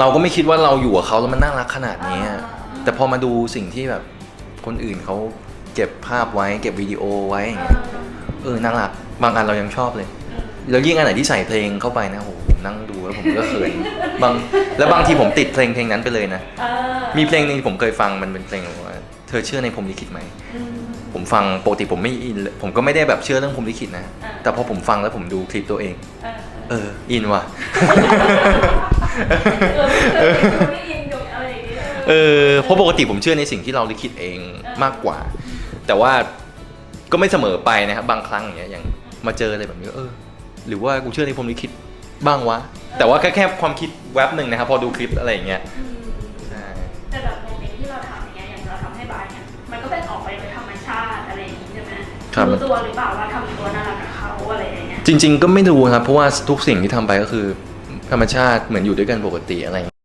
เราก็ไม่คิดว่าเราอยู่กับเขาแล้วมันน่ารักขนาดนี้อะแต่พอมาดูสิ่งที่แบบคนอื่นเขาเก็บภาพไว้ เก็บวิดีโอไว้อย่างเงี้ยเออน่ารักบางอันเรายังชอบเลย แล้วยิ่งอันไหนที่ใส่เพลงเข้าไปนะโหผมนั่งดูแล้วผมก็เขินบางแล้วบางทีผมติดเพลงเพลงนั้นไปเลยนะเออมีเพลงหนึงที่ผมเคยฟังมันเป็นเพลงแบบว่าเธอเชื่อในผมลิขิตไหมอืมผมฟังปกติผมไม่อินเลยผมก็ไม่ได้แบบเชื่อเรื่องผมลิขิตนะอ่าแต่พอผมฟังแล้วผมดูคลิปตัวเอง เออเอออินว่ะ เออ ไม่เคยไม่อินกับอะไรอย่างเงี้ยเออเพราะปกติผมเชื่อในสิ่งที่เราลิขิตเองมากกว่า แต่ว่าก็ไม่เสมอไปนะครับบางครั้งอย่างเงี้ยอย่างมาเจออะไรแบบนี้ก็เออ หรือว่ากูเชื่อในผมลิขิตบ้างวะ แต่ว่าแค่แค่ความคิดแวบหนึ่งนะครับ พอดูคลิปอะไรอย่างเงี้ยอืมใช่แต่แบบโมเมนต์ที่เราทำอย่างเงี้ยอย่างเราทำให้บายเนี่ยมันก็เป็นออกไปโดยธรรมชาติอะไรอย่างงี้ใช่ไหมครับรู้ตัวหรือเปล่าว่าทำตัวน่ารักกับเขาอะไรอย่างเงี้ยจริง ๆ ก็ไม่รู้ครับเพราะว่าทุกสิ่งที่ทำไปก็คือ ธรรมชาติเหมือนอยู่ด้วยกันปกติอะไร